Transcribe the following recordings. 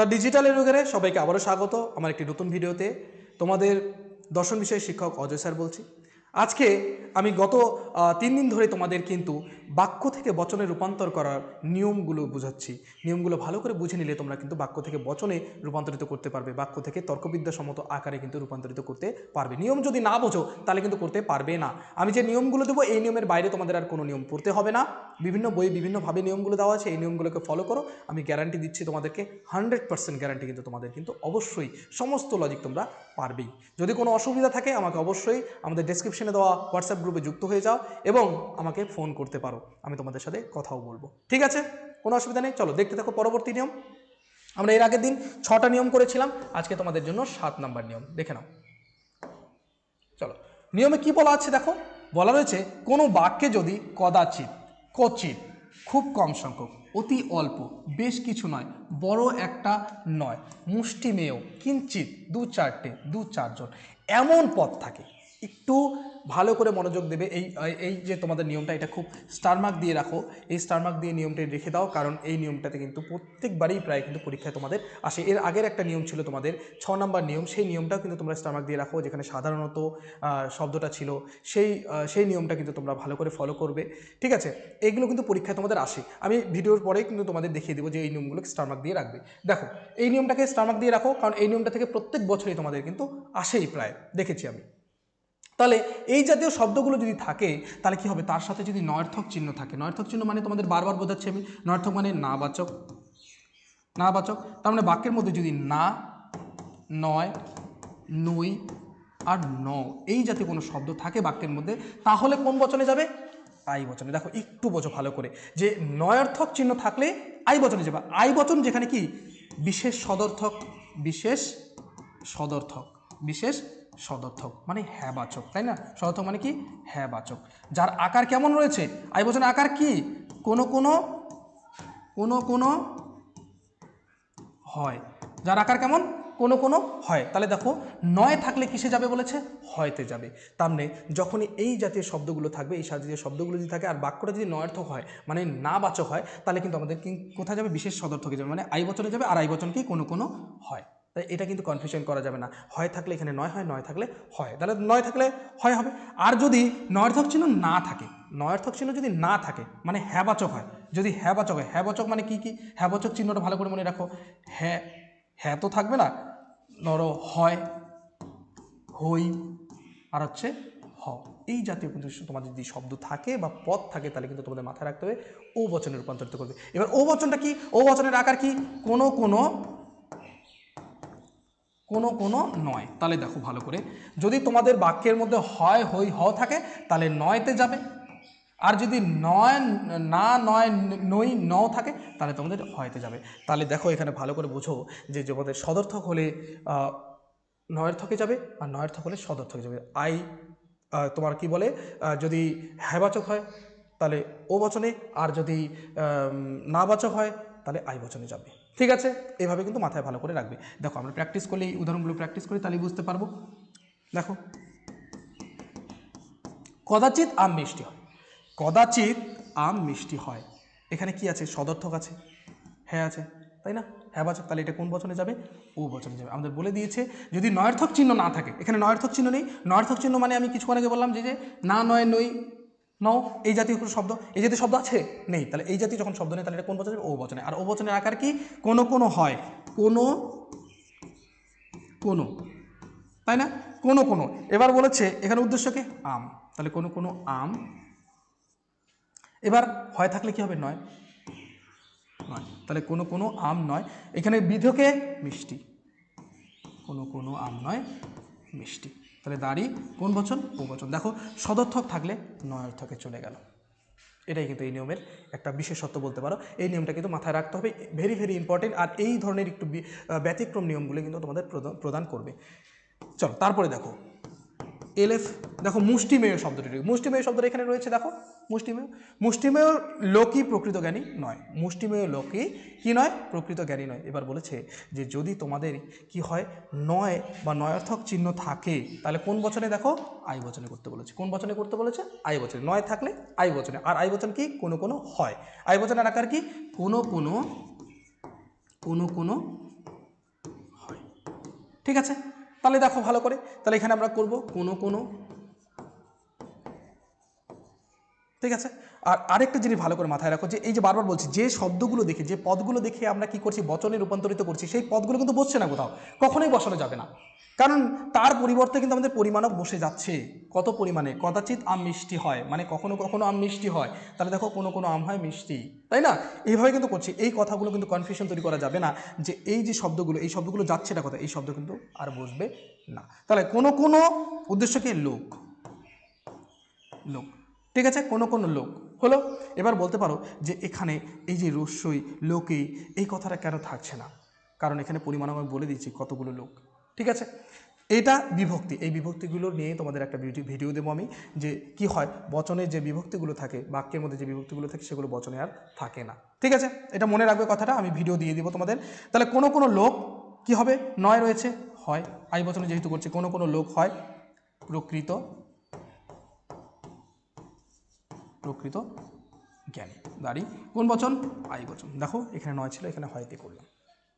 The digital এডুকেরে সবাইকে আবারও স্বাগত আমার একটি নতুন ভিডিওতে। তোমাদের দর্শন বিষয়ের শিক্ষক অজয় স্যার বলছি। আজকে আমি গত তিন দিন ধরে তোমাদের কিন্তু বাক্য থেকে বচনে রূপান্তর করার নিয়মগুলো বুঝাচ্ছি। নিয়মগুলো ভালো করে বুঝে নিলে তোমরা কিন্তু বাক্য থেকে বচনে রূপান্তরিত করতে পারবে। বাক্য থেকে তর্কবিদ্যাসম্মত আকারে কিন্তু রূপান্তরিত করতে পারবে। নিয়ম যদি না বোঝো, তাহলে কিন্তু করতে পারবে না। আমি যে নিয়মগুলো দেবো, এই নিয়মের বাইরে তোমাদের আর কোনো নিয়ম পড়তে হবে না। বিভিন্ন বই বিভিন্নভাবে নিয়মগুলো দেওয়া আছে, এই নিয়মগুলোকে ফলো করো। আমি গ্যারান্টি দিচ্ছি তোমাদেরকে হান্ড্রেড পার্সেন্ট গ্যারান্টি কিন্তু তোমাদের কিন্তু অবশ্যই সমস্ত লজিক তোমরা পারবেই। যদি কোনো অসুবিধা থাকে, আমাকে অবশ্যই আমাদের ডেসক্রিপশনে দেওয়া হোয়াটসঅ্যাপ গ্রুপে যুক্ত হয়ে যাও এবং আমাকে ফোন করতে পারো। আমি তোমাদের সাথে কথাও বলব। ঠিক আছে? কোনো অসুবিধা নেই? চলো, দেখতে থাকো পরবর্তী নিয়ম। আমরা এর আগের দিন ছটা নিয়ম করেছিলাম। আজকে তোমাদের জন্য সাত নাম্বার নিয়ম। দেখে নাও। চলো, নিয়মে কি বলা আছে দেখো? বলা রয়েছে, কোনো বাক্যে যদি কদাচিৎ কচিত, খুব কম সংখ্যক, অতি অল্প, বেশ কিছু নয়, বড় একটা নয়, মুষ্টিমেয়, কিঞ্চিত দু চারটে, দু চারজন, এমন পথ থাকে। একটু ভালো করে মনোযোগ দেবে। এই এই যে তোমাদের নিয়মটা, এটা খুব স্টারমার্ক দিয়ে রাখো। এই স্টারমার্ক দিয়ে নিয়মটা রেখে দাও, কারণ এই নিয়মটাতে কিন্তু প্রত্যেকবারই প্রায় কিন্তু পরীক্ষায় তোমাদের আসে। এর আগের একটা নিয়ম ছিল তোমাদের, ছ নম্বর নিয়ম, সেই নিয়মটাও কিন্তু তোমরা স্টারমার্ক দিয়ে রাখো, যেখানে সাধারণত শব্দটা ছিল, সেই সেই নিয়মটা কিন্তু তোমরা ভালো করে ফলো করবে। ঠিক আছে? এইগুলো কিন্তু পরীক্ষায় তোমাদের আসে। আমি ভিডিওর পরেই কিন্তু তোমাদের দেখিয়ে দেবো যে এই নিয়মগুলোকে স্টারমার্ক দিয়ে রাখবে। দেখো, এই নিয়মটাকে স্টারমার্ক দিয়ে রাখো, কারণ এই নিয়মটা থেকে প্রত্যেক বছরই তোমাদের কিন্তু আসেই প্রায়। দেখেছি আমি। তাহলে এই জাতীয় শব্দগুলো যদি থাকে, তাহলে কি হবে? তার সাথে যদি নয়ার্থক চিহ্ন থাকে, নয়ার্থক চিহ্ন মানে তোমাদের বারবার বোঝাচ্ছি আমি, নয়ার্থক মানে নাবাচক নাবাচক তার মানে বাক্যের মধ্যে যদি না, নয় নই আর ন এই জাতীয় কোনো শব্দ থাকে বাক্যের মধ্যে, তাহলে কোন বচনে যাবে? আই বচনে। দেখো, একটু বোঝো ভালো করে, যে নয়ার্থক চিহ্ন থাকলে আই বচনে যাবে। আই বচন যেখানে কি? বিশেষ সদর্থক বিশেষ সদর্থক, বিশেষ সদর্থক মানে হ্যাবাচক, তাই না? সদর্থক মানে কি? হ্যাবাচক। যার আকার কেমন রয়েছে? আই বচনের আকার কি? কোনো কোনো কোনো কোনো হয়। যার আকার কেমন? কোনো কোনো হয়। তাহলে দেখো, নয় থাকলে কিসে যাবে বলেছে? হয়তে যাবে। তার মানে যখনই এই জাতীয় শব্দগুলো থাকবে, এই জাতীয় শব্দগুলো যদি থাকে আর বাক্যটা যদি নয়ার্থক হয় মানে না বাচক হয়, তাহলে কিন্তু আমাদের কোথায় যাবে? বিশেষ সদর্থকে যাবে। মানে আই বচনে যাবে আর আই বচন কি? কোনো কোনো হয়। তাই এটা কিন্তু কনফিউশন করা যাবে না। হয় থাকলে এখানে নয় হয়, নয় থাকলে হয়। তাহলে নয় থাকলে হয় হবে। আর যদি নয়ার্থক চিহ্ন না থাকে নয়ার্থক চিহ্ন যদি না থাকে মানে হ্যাবাচক হয়, যদি হ্যাবাচক হয় হ্যাবাচক মানে কি কি? হ্যাবাচক চিহ্নটা ভালো করে মনে রাখো। হ্যাঁ হ্যাঁ তো থাকবে না, নর হয়, হই, আর হচ্ছে হ। এই জাতীয় কিন্তু তোমাদের যদি শব্দ থাকে বা পদ থাকে, তাহলে কিন্তু তোমাদের মাথায় রাখতে হবে, ও বচনে রূপান্তরিত করবে। এবার ও বচনটা কি? ও বচনের আকার কি? কোনো কোনো কোনো কোনো নয়। তাহলে দেখো ভালো করে। যদি তোমাদের বাক্যের মধ্যে হয়, হই, হ থাকে, তাহলে নয়তে যাবে। আর যদি নয়, না, নয়, নই, ন থাকে, তাহলে তোমাদের হয়তে যাবে। তাহলে দেখো এখানে ভালো করে বোঝো যে তোমাদের সদর্থক হলে নয়ার্থকে যাবে আর নয়ার্থক হলে সদর্থকে যাবে। আই তোমার কি বলে? যদি হ্যাবাচক হয়, তাহলে ও বচনে। আর যদি নাবাচক হয়, তাহলে আই বচনে যাবে। ঠিক আছে? এভাবে কিন্তু মাথায় ভালো করে রাখবে। দেখো, আমরা প্র্যাকটিস করলে এই উদাহরণগুলো প্র্যাকটিস করি তাহলে বুঝতে পারব। দেখো, কদাচিৎ আম মিষ্টি হয়। কদাচিৎ আম মিষ্টি হয়। এখানে কি আছে? সদর্থক আছে। হ্যাঁ আছে। তাই না? হ্যাঁ বাচক, তাহলে এটা কোন বচনে যাবে? ও বচনে যাবে। আমাদের বলে দিয়েছে, যদি নয়ার্থক চিহ্ন না থাকে, এখানে নয়ার্থক চিহ্ন নেই। নয়ার্থক চিহ্ন মানে আমি কিছুক্ষণ আগে বললাম যে যে না, নয় নই নও, এই জাতীয় শব্দ, এই জাতীয় শব্দ আছে? নেই। তাহলে এই জাতীয় যখন শব্দ নেই, তাহলে এটা কোন বচনে? ও বচনে আর ও বচনের আকার কি? কোনো কোনো হয়। কোনো কোনো। তাই না? কোনো কোনো। এবার বলেছে, এখানে উদ্দেশ্যকে আম। তাহলে কোনো কোনো আম। এবার হয় থাকলে কি হবে? নয়। নয়। তাহলে কোনো কোনো আম নয়। এখানে বিধকে মিষ্টি। কোনো কোনো আম নয়, মিষ্টি। তাহলে দাঁড়ি, কোন বচন? কোন বচন। দেখো, সদর্থক থাকলে নয়ার্থকে চলে গেল। এটাই কিন্তু এই নিয়মের একটা বিশেষত্ব বলতে পারো। এই নিয়মটা কিন্তু মাথায় রাখতে হবে ভেরি ভেরি ইম্পর্টেন্ট আর এই ধরনের একটু ব্যতিক্রম নিয়মগুলো কিন্তু তোমাদের প্রদান- করবে। চলো, তারপরে দেখো, এলএফ, দেখো মুষ্টিমেয় শব্দটি। মুষ্টিমেয় শব্দটা এখানে রয়েছে, দেখো। মুষ্টিমেয়? মুষ্টিমেয় লোকই প্রকৃত জ্ঞানী নয়। মুষ্টিমেয় লোকই কি নয়? প্রকৃত জ্ঞানী নয়। এবার বলেছে যে যদি তোমাদের কি হয়, নয় বা নয়ার্থক চিহ্ন থাকে, তাহলে কোন বচনে দেখো? আই বচনে করতে বলেছে। কোন বচনে করতে বলেছে? আই বচনে। নয় থাকলে আই বচনে। আর আই বচন কি? কোনো কোনো হয়। আই বচনের আকার কি? কোনো কোনো কোনো কোনো হয়। ঠিক আছে? তাহলে দেখো ভালো করে। তাহলে এখানে আমরা করব কোনো কোনো ঠিক আছে? আর আরেকটা জিনিস ভালো করে মাথায় রাখো যে, এই যে বারবার বলছি, যে শব্দগুলো দেখে, যে পদগুলো দেখে আমরা কি করছি, বচনে রূপান্তরিত করছি, সেই পদগুলো কিন্তু বসছে না কোথাও, কখনোই বসানো যাবে না। কারণ তার পরিবর্তে কিন্তু আমাদের পরিমাণও বসে যাচ্ছে। কত পরিমাণে? কদাচিৎ আম মিষ্টি হয় মানে কখনো কখনো আম মিষ্টি হয়। তাহলে দেখো কোনো কোনো আম হয় মিষ্টি, তাই না? এইভাবে কিন্তু করছি। এই কথাগুলো কিন্তু কনফিউশন তৈরি করা যাবে না যে, এই যে শব্দগুলো, এই শব্দগুলো যাচ্ছে না কথা এই শব্দ কিন্তু আর বসবে না। তাহলে কোনো কোনো উদ্দেশ্যকে লোক। লোক। ঠিক আছে? কোনো কোনো লোক। হলো? এবার বলতে পারো যে এখানে এই যে রস্যই, লোকে এই কথাটা কেন থাকছে না? কারণ এখানে পরিমাণ আমি বলে দিচ্ছি কতগুলো লোক। ঠিক আছে? এটা বিভক্তি। এই বিভক্তিগুলো নিয়ে তোমাদের একটা ভিডিও দেবো আমি, যে কি হয়? বচনের যে বিভক্তিগুলো থাকে, বাক্যের মধ্যে যে বিভক্তিগুলো থাকে, সেগুলো বচনে আর থাকে না। ঠিক আছে? এটা মনে রাখবে কথাটা, আমি ভিডিও দিয়ে দিব তোমাদের। তাহলে কোনো কোনো লোক কি হবে? নয় রয়েছে? হয়। আই বচনে যেহেতু করছে, কোনো কোনো লোক হয় প্রকৃত প্রকৃত জ্ঞানী। দাঁড়ি কোন বচন? আই বচন। দেখো এখানে নয় ছিল এখানে হয়তে করলাম।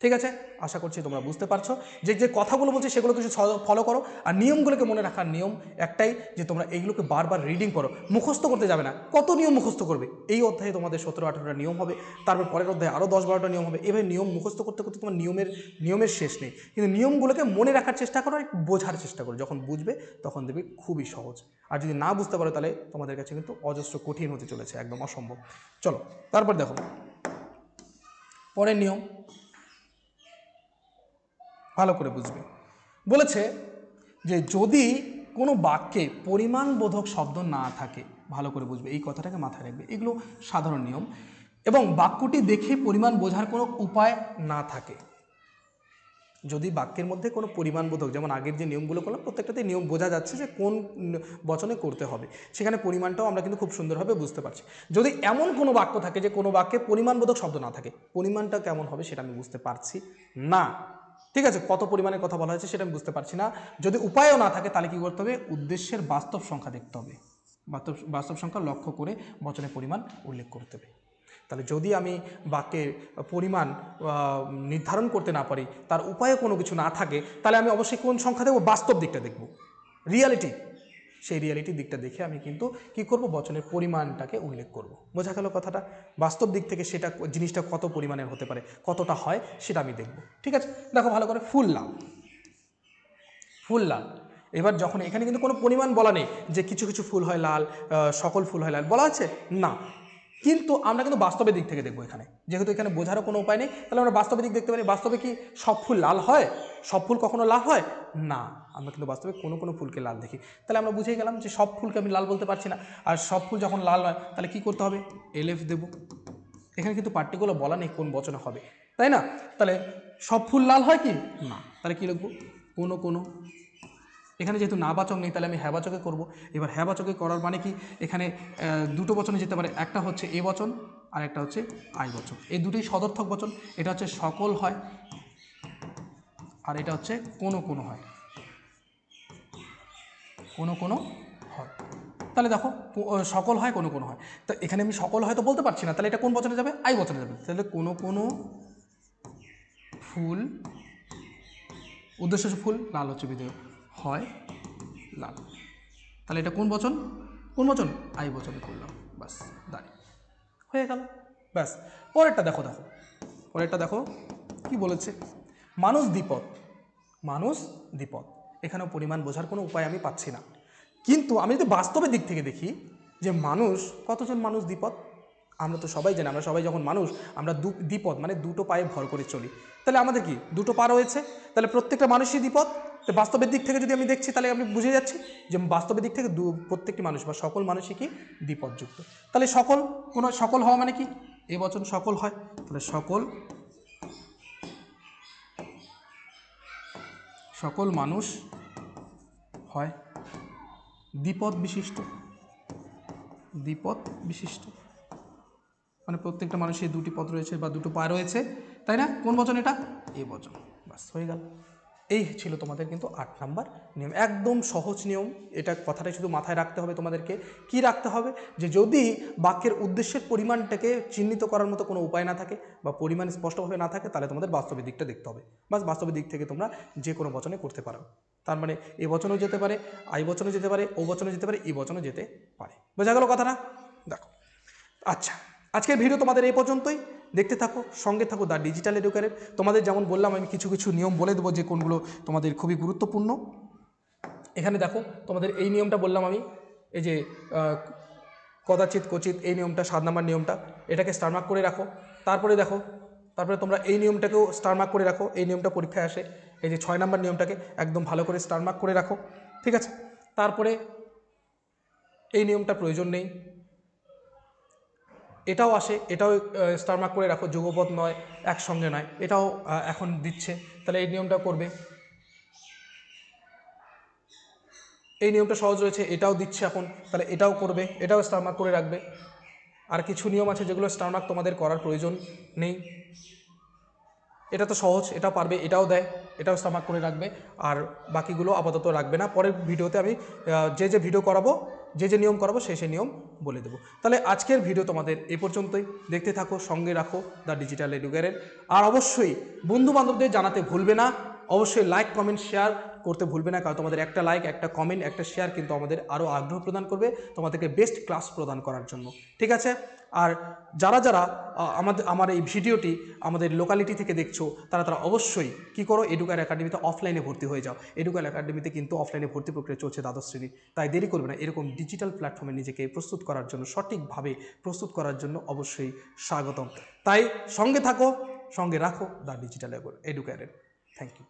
ঠিক আছে? আশা করছি তোমরা বুঝতে পারছ। যে যে কথাগুলো বলছি সেগুলো কিছু ফলো করো। আর নিয়মগুলোকে মনে রাখার নিয়ম একটাই যে, তোমরা এইগুলোকে বারবার রিডিং করো। মুখস্থ করতে যাবে না। কত নিয়ম মুখস্থ করবে? এই অধ্যায়ে তোমাদের সতেরো, আঠেরোটা নিয়ম হবে। তারপর পরের অধ্যায়ে আরও দশ, বারোটা নিয়ম হবে। এভাবে নিয়ম মুখস্থ করতে করতে তোমার নিয়মের নিয়মের শেষ নেই। কিন্তু নিয়মগুলোকে মনে রাখার চেষ্টা করো আর বোঝার চেষ্টা করো। যখন বুঝবে, তখন দেখবে খুবই সহজ। আর যদি না বুঝতে পারো তাহলে তোমাদের কাছে কিন্তু অজস্র কঠিন হতে চলেছে। একদম অসম্ভব। চলো, তারপর দেখো। পরের নিয়ম। ভালো করে বুঝবে। বলেছে যে যদি কোনো বাক্যে পরিমাণবোধক শব্দ না থাকে, ভালো করে বুঝবে, এই কথাটাকে মাথায় রাখবে। এগুলো সাধারণ নিয়ম। এবং বাক্যটি দেখে পরিমাণ বোঝার কোনো উপায় না থাকে। যদি বাক্যের মধ্যে কোনো পরিমাণবোধক, যেমন আগের যে নিয়মগুলো করলাম, প্রত্যেকটাতে নিয়ম বোঝা যাচ্ছে যে কোন বচনে করতে হবে। সেখানে পরিমাণটাও আমরা কিন্তু খুব সুন্দরভাবে বুঝতে পারছি। যদি এমন কোনো বাক্য থাকে যে কোনো বাক্যে পরিমাণবোধক শব্দ না থাকে, পরিমাণটা কেমন হবে সেটা আমি বুঝতে পারছি না। ঠিক আছে, কত পরিমাণে কথা বলা হয়েছে সেটা আমি বুঝতে পারছি না। যদি উপায়ও না থাকে তাহলে কী করতে হবে? উদ্দেশ্যের বাস্তব সংখ্যা দেখতে হবে। বাস্তব বাস্তব সংখ্যা লক্ষ্য করে বচনের পরিমাণ উল্লেখ করতে হবে। তাহলে যদি আমি বাক্যের পরিমাণ নির্ধারণ করতে না পারি, তার উপায়ে কোনো কিছু না থাকে, তাহলে আমি অবশ্যই কোন সংখ্যা দেবো? বাস্তব দিকটা দেখব। রিয়ালিটি। সেই রিয়ালিটির দিকটা দেখে আমি কিন্তু কি করব? বচনের পরিমাণটাকে উল্লেখ করব। বোঝা গেল কথাটা? বাস্তব দিক থেকে সেটা জিনিসটা কত পরিমাণের হতে পারে? কতটা হয় সেটা আমি দেখব। ঠিক আছে? দেখো ভালো করে, ফুল লাল ফুল লাল এবার যখন এখানে কিন্তু কোনো পরিমাণ বলা নেই যে কিছু কিছু ফুল হয় লাল সকল ফুল হয় লাল। বলা আছে? না। কিন্তু আমরা কিন্তু বাস্তবের দিক থেকে দেখব এখানে। যেহেতু এখানে বোঝারও কোনো উপায় নেই, তাহলে আমরা বাস্তবের দিক দেখতে পারি। বাস্তবে কি সব ফুল লাল হয়? সব ফুল কখনো লাল হয়? না, আমরা কিন্তু বাস্তবে কোনো কোনো ফুলকে লাল দেখি। তাহলে আমরা বুঝেই গেলাম যে সব ফুলকে আমি লাল বলতে পারছি না। আর সব ফুল যখন লাল হয়, তাহলে কি করতে হবে? এলএফ দেব। এখানে কিন্তু পার্টিকুলার বলা নেই কোন বচনে হবে। তাই না? তাহলে সব ফুল লাল হয় কি? না। তাহলে কী লিখব? কোনো কোনো এখানে যেহেতু নাবাচক নেই, তাহলে আমি হ্যাবাচকে করব। এবার হ্যাবাচকে করার মানে কি? এখানে দুটো বচনে যেতে পারে। একটা হচ্ছে এ বচন, আর একটা হচ্ছে আই বচন। এই দুটোই সদর্থক বচন। এটা হচ্ছে সকল হয়, আর এটা হচ্ছে কোনো কোনো হয়। কোনো কোনো হয়। তাহলে দেখো সকল হয়, কোনো কোনো হয়। তো এখানে আমি সকল হয় তো বলতে পারছি না। তাহলে এটা কোন বচনে যাবে? আই বচনে যাবে। তাহলে কোনো কোনো ফুল, উদ্দেশ্য ফুল, লাল হচ্ছে বিধেয় হয়? লাল। তাহলে এটা কোন বচন? কোন বচন? আই বচনে করলাম। বাস দাঁড়িয়ে হয়ে গেল। ব্যাস পরেরটা দেখো দেখো। পরেরটা দেখো, কি বলেছে? মানুষ দ্বিপদ। মানুষ দ্বিপদ। এখানেও পরিমাণ বোঝার কোনো উপায় আমি পাচ্ছি না। কিন্তু আমি যদি বাস্তবের দিক থেকে দেখি যে মানুষ, কতজন মানুষ দ্বিপদ? আমরা তো সবাই জানি, আমরা সবাই যখন মানুষ, আমরা দু দ্বিপদ মানে দুটো পায়ে ভর করে চলি। তাহলে আমাদের কি? দুটো পা রয়েছে? তাহলে প্রত্যেকটা মানুষই দ্বিপদ? তো বাস্তবের দিক থেকে যদি আমি দেখছি, তাহলে আমি বুঝে যাচ্ছি যে বাস্তবের দিক থেকে দু, প্রত্যেকটি মানুষ বা সকল মানুষই কি দ্বিপদযুক্ত তাহলে সকল, কোনো সকল হওয়া মানে কি? এ বচন সকল হয়। তাহলে সকল সকল মানুষ হয় দ্বিপদ বিশিষ্ট দ্বিপদ বিশিষ্ট মানে প্রত্যেকটা মানুষের দুটি পদ রয়েছে বা দুটো পা রয়েছে, তাই না? কোন বচন এটা? এ বচন। বাস, হয়ে গেল। এই ছিল তোমাদের কিন্তু আট নাম্বার নিয়ম। একদম সহজ নিয়ম। এটা কথাটাই শুধু মাথায় রাখতে হবে তোমাদেরকে। কি রাখতে হবে? যে যদি বাক্যের উদ্দেশ্যের পরিমাণটাকে চিহ্নিত করার মতো কোনো উপায় না থাকে বা পরিমাণ স্পষ্টভাবে না থাকে, তাহলে তোমাদের বাস্তবিক দিকটা দেখতে হবে। বাস বাস্তবিক দিক থেকে তোমরা যে কোনো বচনে করতে পারো। তার মানে এ বচনও যেতে পারে, আই বচনে যেতে পারে, ও বচনে যেতে পারে, ই বচনে যেতে পারে। বোঝা গেল কথাটা? দেখো। আচ্ছা আজকের ভিডিও তোমাদের এই পর্যন্তই। দেখতে থাকো, সঙ্গে থাকো দ্য ডিজিটাল এডুকারের তোমাদের যেমন বললাম, আমি কিছু কিছু নিয়ম বলে দেবো যে কোনগুলো তোমাদের খুবই গুরুত্বপূর্ণ। এখানে দেখো, তোমাদের এই নিয়মটা বললাম আমি, এই যে কদাচিৎ কচিত এই নিয়মটা, সাত নাম্বার নিয়মটা, এটাকে স্টারমার্ক করে রাখো। তারপরে দেখো, তারপরে তোমরা এই নিয়মটাকেও স্টারমার্ক করে রাখো, এই নিয়মটা পরীক্ষায় আসে, এই যে ছয় নাম্বার নিয়মটাকে একদম ভালো করে স্টারমার্ক করে রাখো, ঠিক আছে? তারপরে এই নিয়মটা প্রয়োজন নেই। এটাও আসে, এটাও স্টার মার্ক করে রাখো যুগপথ নয়, একসঙ্গে নয়, এটাও এখন দিচ্ছে। তাহলে এই নিয়মটা করবে। এই নিয়মটা সহজ রয়েছে, এটাও দিচ্ছে এখন, তাহলে এটাও করবে, এটাও স্টার মার্ক করে রাখবে। আর কিছু নিয়ম আছে যেগুলো স্টার মার্ক তোমাদের করার প্রয়োজন নেই। এটা তো সহজ, এটা পারবে, এটাও দেয়, এটাও স্টার মার্ক করে রাখবে, আর বাকিগুলো আপাতত রাখবে না। পরের ভিডিওতে আমি যে যে ভিডিও করাবো যে যে নিয়ম করাবো সেই সেই নিয়ম বলে দেবো। তাহলে আজকের ভিডিও তোমাদের এ পর্যন্তই। দেখতে থাকো, সঙ্গে রাখো দ্য ডিজিটাল এডুকেয়ারের আর অবশ্যই বন্ধু বান্ধবদের জানাতে ভুলবে না। অবশ্যই লাইক, কমেন্ট, শেয়ার করতে ভুলবে না, কারণ তোমাদের একটা লাইক একটা কমেন্ট একটা শেয়ার কিন্তু আমাদের আরও আগ্রহ প্রদান করবে তোমাদেরকে বেস্ট ক্লাস প্রদান করার জন্য। ঠিক আছে? আর যারা যারা আমাদের আমার এই ভিডিওটি আমাদের লোকালিটি থেকে দেখছ, তারা তারা অবশ্যই কি করো এডুকার একাডেমিতে অফলাইনে ভর্তি হয়ে যাও। এডুকার একাডেমিতে কিন্তু অফলাইনে ভর্তি প্রক্রিয়া চলছে দ্বাদশ শ্রেণি। তাই দেরি করবে না, এরকম ডিজিটাল প্ল্যাটফর্মে নিজেকে প্রস্তুত করার জন্য, সঠিকভাবে প্রস্তুত করার জন্য অবশ্যই স্বাগতম। তাই সঙ্গে থাকো, সঙ্গে রাখো, দ্য ডিজিটাল এডুকারের থ্যাংক ইউ